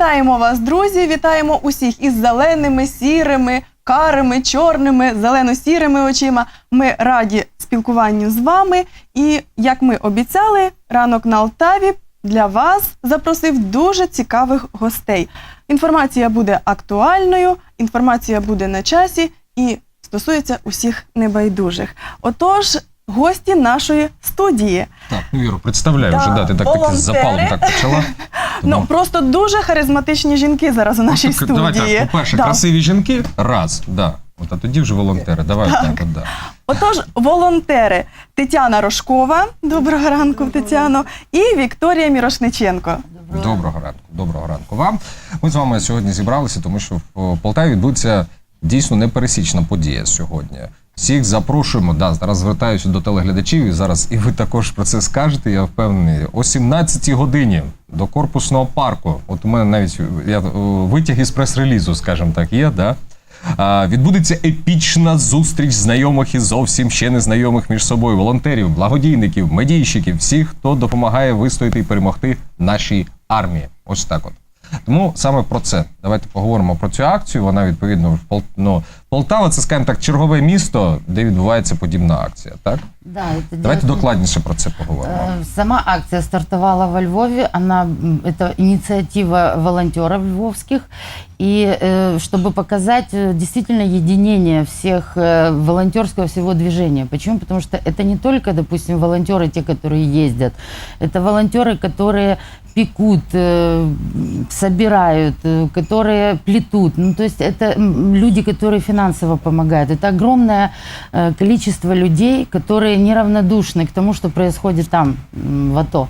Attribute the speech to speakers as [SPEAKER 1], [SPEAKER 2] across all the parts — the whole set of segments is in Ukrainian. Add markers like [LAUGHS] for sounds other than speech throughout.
[SPEAKER 1] Вітаємо вас, друзі! Вітаємо усіх із зеленими, сірими, карими, чорними, зелено-сірими очима. Ми раді спілкуванню з вами. І як ми обіцяли, ранок на Алтаві для вас запросив дуже цікавих гостей. Інформація буде актуальною, інформація буде на часі і стосується усіх небайдужих. Отож, гості нашої студії.
[SPEAKER 2] Так, ну Віро, представляю
[SPEAKER 1] Да,
[SPEAKER 2] вже, да, ти так таки з запалом так почала. [LAUGHS]
[SPEAKER 1] Ну просто дуже харизматичні жінки зараз у нашій
[SPEAKER 2] так,
[SPEAKER 1] студії.
[SPEAKER 2] давай так, по-перше,
[SPEAKER 1] Да.
[SPEAKER 2] красиві жінки, раз, да. От, а тоді вже волонтери. Давай так, от, да.
[SPEAKER 1] Отож, волонтери Тетяна Рожкова, доброго ранку, Тетяно, і Вікторія Мірошниченко.
[SPEAKER 2] Доброго ранку, доброго ранку вам. Ми з вами сьогодні зібралися, тому що в Полтаві відбудеться дійсно непересічна подія сьогодні. Всіх запрошуємо. Да, зараз звертаюся до телеглядачів, і зараз і ви також про це скажете. Я впевнений. О 17-й годині до корпусного парку. От у мене навіть я, е, витяг із прес-релізу, скажімо так, є, да? А, відбудеться епічна зустріч знайомих і зовсім ще незнайомих між собою волонтерів, благодійників, медійщиків, всіх, хто допомагає вистояти і перемогти нашій армії. Ось так от. Тому саме про це давайте поговоримо про цю акцію. Вона відповідно в Пол... ну, Полтава, це скажімо так, чергове місто, де відбувається подібна акція. Так
[SPEAKER 3] Да, это
[SPEAKER 2] давайте
[SPEAKER 3] дело-
[SPEAKER 2] докладніше про це поговоримо.
[SPEAKER 3] Э, Сама акция стартовала во Львове. Она м, это инициатива волонтеров львовских. И э, чтобы показать э, действительно единение всех э, волонтерского всего движения. Почему? Потому что это не только, допустим, волонтеры, те, которые ездят. Это волонтеры, которые пекут, э, собирают, э, которые плетут. Ну, то есть это люди, которые финансово помогают. Это огромное э, количество людей, которые неравнодушны к тому, что происходит там, в АТО.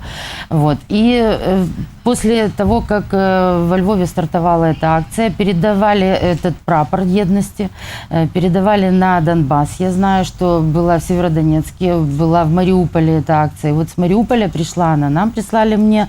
[SPEAKER 3] Вот. И э, после того, как э, во Львове стартовала эта акция, передавали этот прапор едности, передавали на Донбасс. Я знаю, что была в Северодонецке, была в Мариуполе эта акция. И вот с Мариуполя пришла она, нам прислали мне.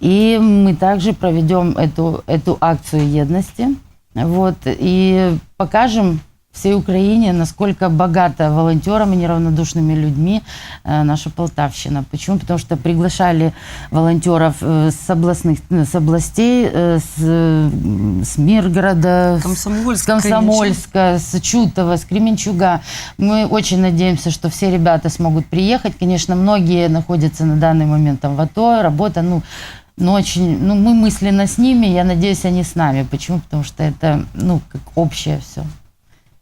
[SPEAKER 3] И мы также проведем эту, эту акцию едности. Вот, и покажем всей Украине, насколько богата волонтерами, неравнодушными людьми э, наша Полтавщина. Почему? Потому что приглашали волонтеров э, с областных, э, с областей, с, с Миргорода,
[SPEAKER 4] Комсомольск,
[SPEAKER 3] с Комсомольска, с Чутова, с Кременчуга. Мы очень надеемся, что все ребята смогут приехать. Конечно, многие находятся на данный момент там в АТО, работа, ну, но очень, ну, мы мысленно с ними, я надеюсь, они с нами. Почему? Потому что это, ну, как общее все.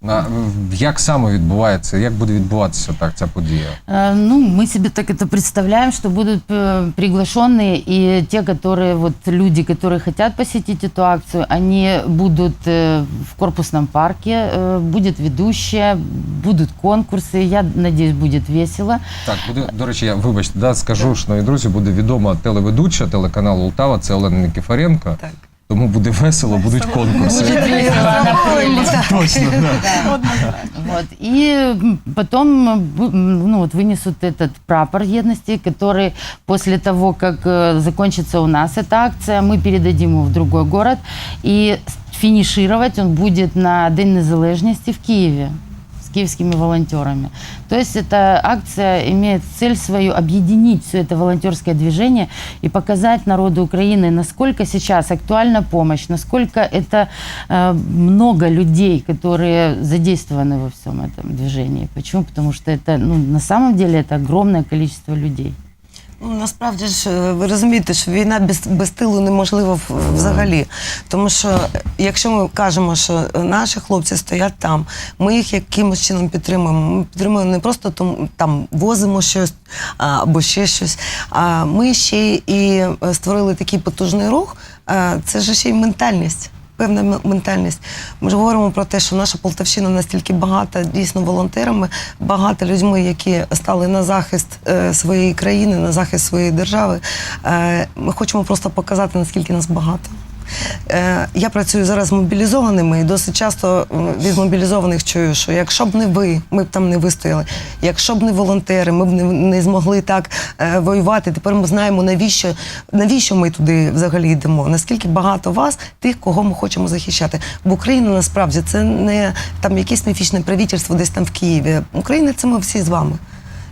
[SPEAKER 2] На, як саме відбувається, як буде відбуватися так ця подія?
[SPEAKER 3] Э, Ну, мы себе так это представляем, что будут э, приглашенные и те, которые, вот люди, которые хотят посетить эту акцию, они будут э, в корпусном парке, э, будет ведущая, будут конкурсы, я надеюсь, будет весело.
[SPEAKER 2] Так, буде, до речі, я вибачте, да, скажу, шановні друзі, буде відома телеведуча телеканалу Ултава, це Олена Никифоренко.
[SPEAKER 4] Так.
[SPEAKER 2] Тому буде весело, будуть конкурси.
[SPEAKER 3] Будет весело, она прыгнет.
[SPEAKER 2] Точно, да.
[SPEAKER 3] Вот. И м, потом м, бу- м, ну, вот вынесут этот прапор едности, который после того, как э, закончится у нас эта акция, мы передадим его в другой город. И с- финишировать он будет на День незалежности в Киеве с Киевскими волонтерами. То есть эта акция имеет цель свою объединить все это волонтерское движение и показать народу Украины, насколько сейчас актуальна помощь, насколько это э, много людей, которые задействованы во всем этом движении. Почему? Потому что это, ну, на самом деле, это огромное количество людей.
[SPEAKER 4] Ну, насправді ж е, ви розумієте, що війна без, без тилу неможлива взагалі. Тому що е, якщо ми кажемо, що е, наші хлопці стоять там, ми їх якимось чином підтримуємо. Ми підтримуємо не просто там, там возимо щось або ще щось. А ми ще і е, створили такий потужний рух. Це ж ще й ментальність. Певна ментальність. Ми ж говоримо про те, що наша Полтавщина настільки багата дійсно волонтерами, багата людьми, які стали на захист е, своєї країни, на захист своєї держави. Е, ми хочемо просто показати, наскільки нас багато. Е, я працюю зараз з мобілізованими і досить часто від мобілізованих чую, що якщо б не ви, ми б там не вистояли. Якщо б не волонтери, ми б не, не змогли так е, воювати. Тепер ми знаємо, навіщо, навіщо ми туди взагалі йдемо. Наскільки багато вас, тих, кого ми хочемо захищати. Бо Україна насправді це не там якесь міфічне правительство десь там в Києві. Україна це ми всі з вами.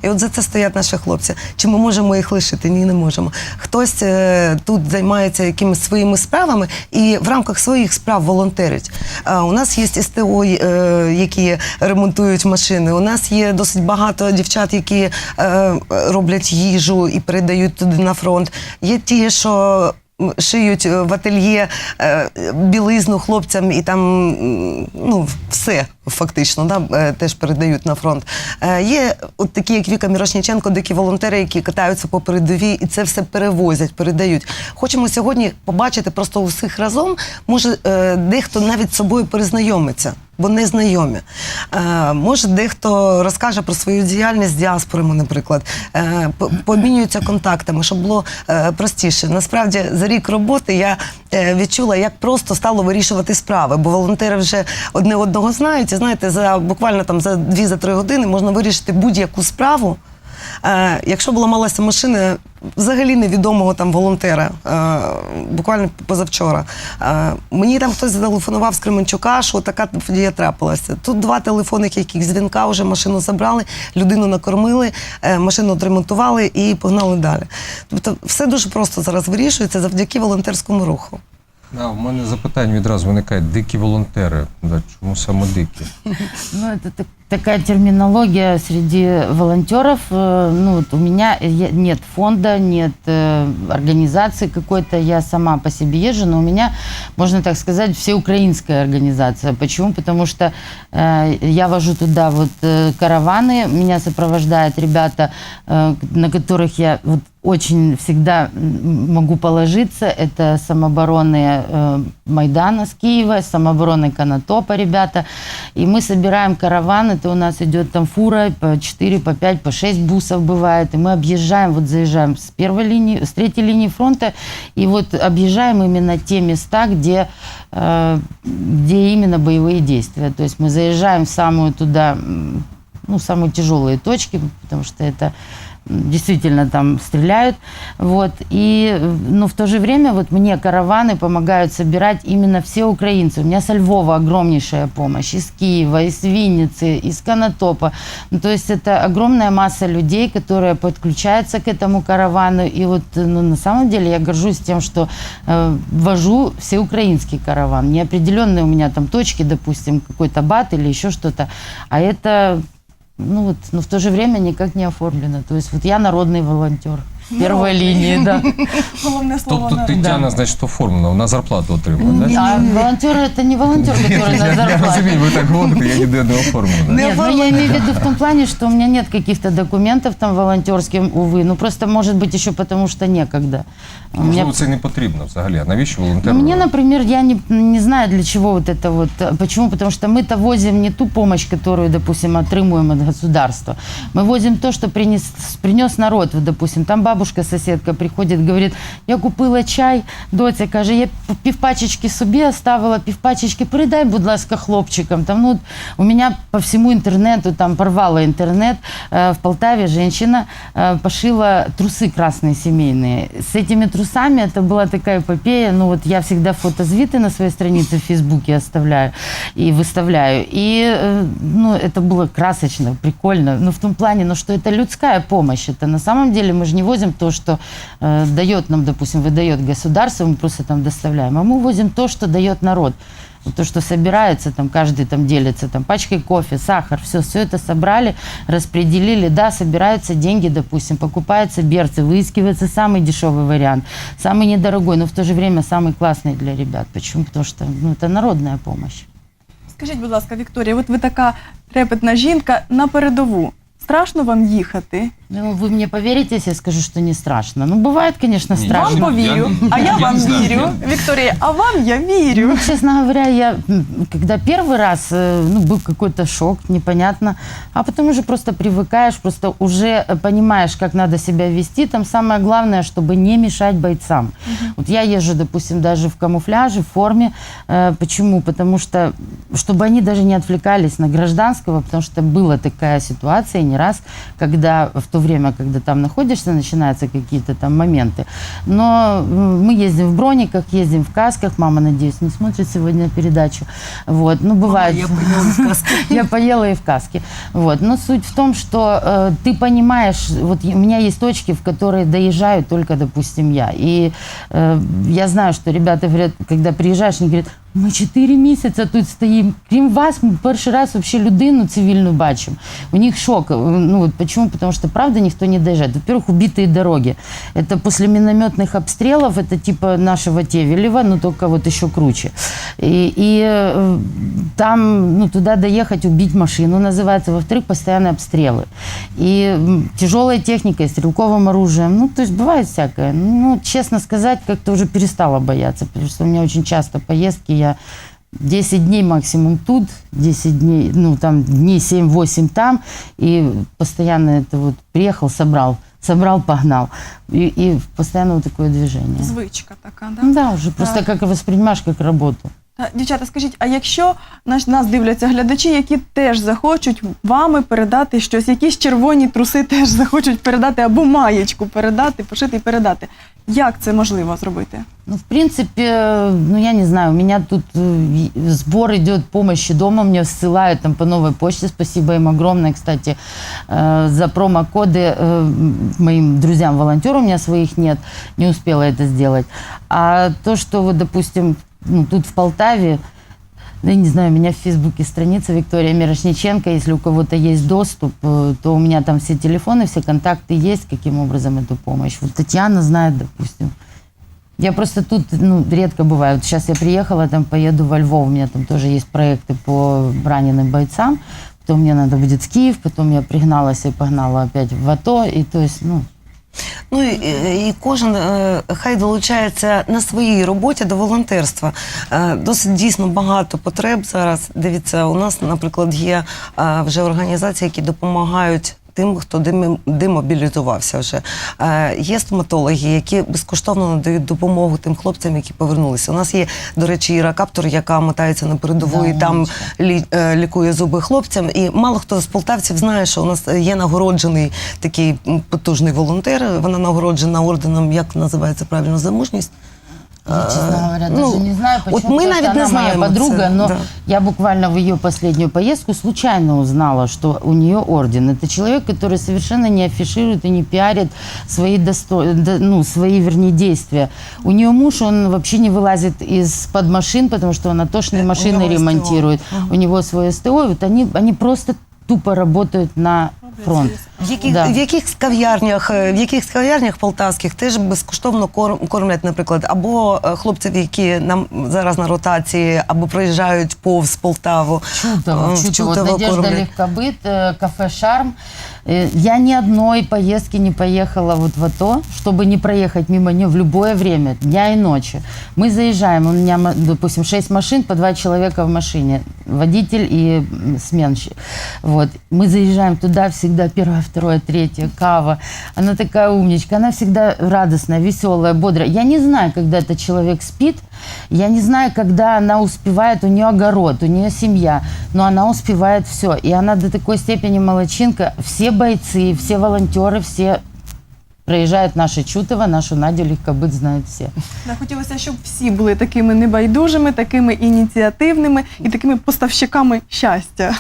[SPEAKER 4] І от за це стоять наші хлопці. Чи ми можемо їх лишити? Ні, не можемо. Хтось е, тут займається якимись своїми справами і в рамках своїх справ волонтерить. А у нас є СТО, е, які ремонтують машини. У нас є досить багато дівчат, які е, роблять їжу і передають туди на фронт. Є ті, що шиють е, в ательє е, білизну хлопцям і там ну, все фактично да, е, теж передають на фронт. Е, Є от такі, як Віка Мірошніченко, дикі волонтери, які катаються по передовій і це все перевозять, передають. Хочемо сьогодні побачити просто усіх разом. Може, е, дехто навіть з собою перезнайомиться. Бо не знайомі. Може, дехто розкаже про свою діяльність з діаспорами, наприклад, по- пообмінюються контактами, щоб було простіше. Насправді, за рік роботи я відчула, як просто стало вирішувати справи, бо волонтери вже одне одного знають. І знаєте, за буквально там за дві за три години можна вирішити будь-яку справу. Е, якщо б ламалася машина взагалі невідомого там волонтера, е, буквально позавчора, е, мені там хтось зателефонував з Кременчука, що така подія трапилася. Тут два телефонних яких дзвінка, вже машину забрали, людину накормили, е, машину отремонтували і погнали далі. Тобто все дуже просто зараз вирішується завдяки волонтерському руху.
[SPEAKER 2] Да, у мене запитання відразу виникає. Дикі волонтери. Да, чому саме дикі? [LAUGHS]
[SPEAKER 3] Ну, це так- такая терминология среди волонтеров. Э, Ну, вот у меня я- нет фонда, нет э, организации какой-то. Я сама по себе езжу, но у меня, можно так сказать, всеукраинская организация. Почему? Потому что э, я вожу туда вот э, караваны, меня сопровождают ребята, э, на которых я вот очень всегда могу положиться. Это самообороны э, Майдана с Киева, самообороны Конотопа ребята. И мы собираем караван. Это у нас идет там фура по 4, по 5, по 6 бусов бывает. И мы объезжаем, вот заезжаем с первой линии, с третьей линии фронта. И вот объезжаем именно те места, где, э, где именно боевые действия. То есть мы заезжаем в самую туда, ну, самые тяжелые точки, потому что это действительно там стреляют. Вот. И, но в то же время вот мне караваны помогают собирать именно все украинцы. У меня со Львова огромнейшая помощь. Из Киева, из Винницы, из Конотопа. Ну, то есть это огромная масса людей, которые подключаются к этому каравану. И вот ну, на самом деле я горжусь тем, что э, вожу всеукраинский караван. Не определенные у меня там точки, допустим, какой-то бат или еще что-то. А это ну вот, но в то же время никак не оформлено. То есть вот я народный волонтер. Первой линии, да. [LAUGHS]
[SPEAKER 1] Головне слово
[SPEAKER 2] Тобто
[SPEAKER 1] на
[SPEAKER 2] Тетяна, значить, оформлена, вона зарплату отримує, да?
[SPEAKER 3] А волонтер это не волонтер, который на
[SPEAKER 2] Я
[SPEAKER 3] зарплате.
[SPEAKER 2] розумію, ви так говорите, я ніде не оформлена.
[SPEAKER 1] Не
[SPEAKER 3] Нет, ну я
[SPEAKER 1] оформлено.
[SPEAKER 3] имею в виду в том плане, что у меня нет каких-то документов там волонтерских, увы. Ну просто может быть еще потому, что некогда. У меня
[SPEAKER 2] Можливо, це не потрібно взагалі. А навіщо волонтер?
[SPEAKER 3] Ну, мне, например, я не, не знаю, для чего вот это вот. э, Почему? Потому что мы-то возим не ту помощь, которую, допустим, отрымуем от государства. Мы возим то, что принес, принес народ. Вот, допустим, там бабушка-соседка приходит, говорит, я купила чай, доця, каже, я п- півпачечки собі оставила, півпачечки передай, будь ласка, хлопчикам. Там, ну, от у меня по всему интернету, там порвала интернет, э, в Полтаве женщина э, пошила трусы красные семейные. С этими трусами это была такая эпопея. Ну вот я всегда фотозвиты на своей странице в Фейсбуке оставляю и выставляю. И э, ну, это было красочно, прикольно. Ну в том плане, ну что это людская помощь. Это на самом деле мы же не возим то, что э, дает нам, допустим, выдает государство, мы просто там доставляем. А мы возим то, что дает народ. Вот то, что собирается, там каждый там делится там пачкой кофе, сахар, все, все это собрали, распределили, да, собираются деньги, допустим, покупаются берцы, выискивается самый дешевый вариант, самый недорогой, но в то же время самый классный для ребят. Почему? Потому что ну, это народная помощь.
[SPEAKER 1] Скажіть, будь ласка, Вікторія, от ви така трепетна жінка на передову. Страшно вам їхати?
[SPEAKER 3] Ну, вы мне поверите, если я скажу, что не страшно? Ну, бывает, конечно,
[SPEAKER 2] Не,
[SPEAKER 3] страшно.
[SPEAKER 1] Вам
[SPEAKER 2] я-
[SPEAKER 1] повірю,
[SPEAKER 2] я-
[SPEAKER 1] а я
[SPEAKER 2] я
[SPEAKER 1] вам
[SPEAKER 2] не знаю,
[SPEAKER 1] вірю.
[SPEAKER 2] я-
[SPEAKER 1] Вікторія, а вам я вірю.
[SPEAKER 3] Ну, честно говоря, я, м, когда первый раз, э, ну, был какой-то шок, непонятно, а потом уже просто привыкаешь, просто уже э, понимаешь, как надо себя вести. Там самое главное, чтобы не мешать бойцам. Вот я езжу, допустим, даже в камуфляже, в форме. Э, Почему? Потому что, чтобы они даже не отвлекались на гражданского, потому что была такая ситуация не раз, когда в то время, когда там находишься, начинаются какие-то там моменты. Но мы ездим в брониках, ездим в касках. Мама, надеюсь, не смотрит сегодня передачу. Вот, ну бывает.
[SPEAKER 4] я поела в каске. [LAUGHS]
[SPEAKER 3] Я поела и в каске. Вот. Но суть в том, что э, ты понимаешь, вот у меня есть точки, в которые доезжаю только, допустим, я. И э, я знаю, что ребята говорят, когда приезжаешь, они говорят, ми 4 місяці тут стоїмо. Крім вас, ми перший раз вообще людину цивільну бачимо. У них шок. Ну, вот почему? Потому что, правда, никто не доезжает. Во-первых, убитые дороги. Это после минометных обстрелов, это типа нашего Тевелева, но только вот еще круче. И, и э, там, ну, туда доехать, убить машину называется. Во-вторых, постоянные обстрелы. И м, тяжелой техникой, стрелковым оружием. Ну, то есть бывает всякое. Ну, честно сказать, как-то уже перестала бояться, потому что у меня очень часто поездки, я 10 дней максимум тут, 10 дней, ну, там, дней 7-8 там, и постоянно это вот приехал, собрал, собрал, погнал. И, и постоянно вот такое движение.
[SPEAKER 1] Звичка така, да?
[SPEAKER 3] Ну Да, уже просто как воспринимаешь как работу.
[SPEAKER 1] Та, Дівчата, скажіть, а якщо наш, нас дивляться глядачі, які теж захочуть вами передати щось, якісь червоні труси теж захочуть передати або маєчку передати, пошити і передати. Як це можливо зробити?
[SPEAKER 3] Ну, в принципе, ну, я не знаю, у меня тут э, и- сбор идет помощи дома, мне ссылают там по новой почте, спасибо им огромное, кстати, э, за промокоды э, моим друзьям-волонтерам, у меня своих нет, не успела это сделать. А то, что вот, допустим, ну, тут в Полтаве, ну, я не знаю, у меня в Фейсбуке страница Виктория Мирошниченко. Если у кого-то есть доступ, э, то у меня там все телефоны, все контакты есть, каким образом эту помощь. Вот Татьяна знает, допустим. Я просто тут ну, редко бываю. Вот сейчас я приехала, там поеду во Львов, у меня там тоже есть проекты по раненым бойцам. Потом мне надо будет в Киев, потом я пригналась и погнала опять в АТО. И то есть, ну,
[SPEAKER 4] Ну і, і кожен е, хай долучається на своїй роботі до волонтерства. Е, Досить дійсно багато потреб зараз. Дивіться, у нас, наприклад, є е, вже організації, які допомагають. Тим, хто демобілізувався вже. Е, є стоматологи, які безкоштовно надають допомогу тим хлопцям, які повернулися. У нас є, до речі, Іра Каптор, яка мотається на передову
[SPEAKER 3] Да,
[SPEAKER 4] і там лі, е, лікує зуби хлопцям. І мало хто з полтавців знає, що у нас є нагороджений такий потужний волонтер. Вона нагороджена орденом, як називається правильно, за мужність.
[SPEAKER 3] Я, честно говоря,
[SPEAKER 4] ну,
[SPEAKER 3] даже не знаю,
[SPEAKER 4] вот
[SPEAKER 3] почему.
[SPEAKER 4] мы,
[SPEAKER 3] Просто
[SPEAKER 4] навіть, не
[SPEAKER 3] она моя
[SPEAKER 4] знаем
[SPEAKER 3] подруга,
[SPEAKER 4] это,
[SPEAKER 3] но
[SPEAKER 4] да.
[SPEAKER 3] я буквально в ее последнюю поездку случайно узнала, что у нее орден. Это человек, который совершенно не афиширует и не пиарит свои, досто... ну, свои вернее, действия. У нее муж, он вообще не вылазит из-под машин, потому что он атошные
[SPEAKER 4] Э, у
[SPEAKER 3] машины
[SPEAKER 4] него СТО.
[SPEAKER 3] ремонтирует. У него свое СТО. Вот они, они просто тупо работают на фронт.
[SPEAKER 4] В яких,
[SPEAKER 3] Да.
[SPEAKER 4] в яких кав'ярнях, е, в яких кав'ярнях полтавських теж безкоштовно кор- кормлять, наприклад, або е, хлопців, які нам зараз на ротації, або проїжджають повз Полтаву. Чудово, чудово.
[SPEAKER 3] Чутово. Вот
[SPEAKER 4] Чутово
[SPEAKER 3] Надежда э, кафе «Шарм». Э, Я ни одной поездки не поехала вот в АТО, чтобы не проехать мимо нее в любое время, дня и ночи. Мы заезжаем, у меня, допустим, 6 машин, по 2 человека в машине, водитель и сменщик. Вот. Мы заезжаем туда всегда первое, второе, третье, кава. Она такая умничка, она всегда радостная, веселая, бодрая. Я не знаю, когда этот человек спит, я не знаю, когда она успевает, у нее огород, у нее семья, но она успевает все. И она до такой степени молочинка. Все бойцы, все волонтеры, все проезжают наше Чутово, нашу Надю Легкобыт знают все.
[SPEAKER 1] Да, хотілося, щоб всі були такими небайдужими, такими ініціативними і такими поставщиками щастя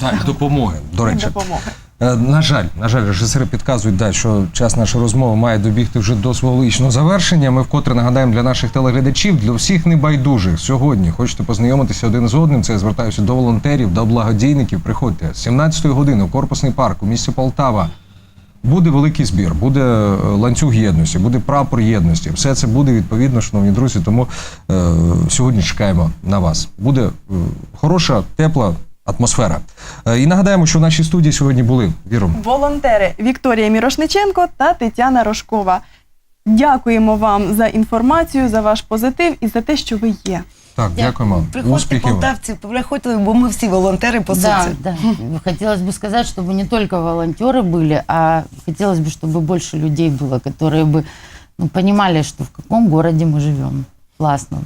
[SPEAKER 2] Так, допомоги. До
[SPEAKER 1] і
[SPEAKER 2] речі,
[SPEAKER 1] допомоги.
[SPEAKER 2] Е, На жаль, на жаль, режисери підказують, да, що час нашої розмови має добігти вже до свого логічного завершення. Ми вкотре нагадаємо для наших телеглядачів, для всіх небайдужих сьогодні. Хочете познайомитися один з одним. Це я звертаюся до волонтерів, до благодійників. Приходьте з 17 години в корпусний парк у місті Полтава. Буде великий збір, буде е, ланцюг єдності, буде прапор єдності. Все це буде відповідно, шановні друзі. Тому е, сьогодні чекаємо на вас. Буде е, хороша, тепла атмосфера. Е, і нагадаємо, що в нашій студії сьогодні були Віро.
[SPEAKER 1] Волонтери Вікторія Мірошниченко та Тетяна Рожкова. Дякуємо вам за інформацію, за ваш позитив і за те, що ви є.
[SPEAKER 2] Так, дякуємо.
[SPEAKER 4] Приходьте,
[SPEAKER 2] Успіхів.
[SPEAKER 4] полтавці, приходьте, бо ми всі волонтери, по
[SPEAKER 3] да,
[SPEAKER 4] суті.
[SPEAKER 3] да. Хотелось бы сказать, чтобы не только волонтеры были, а хотелось бы, чтобы больше людей было, которые бы ну, понимали, что в каком городе мы живем. Классно.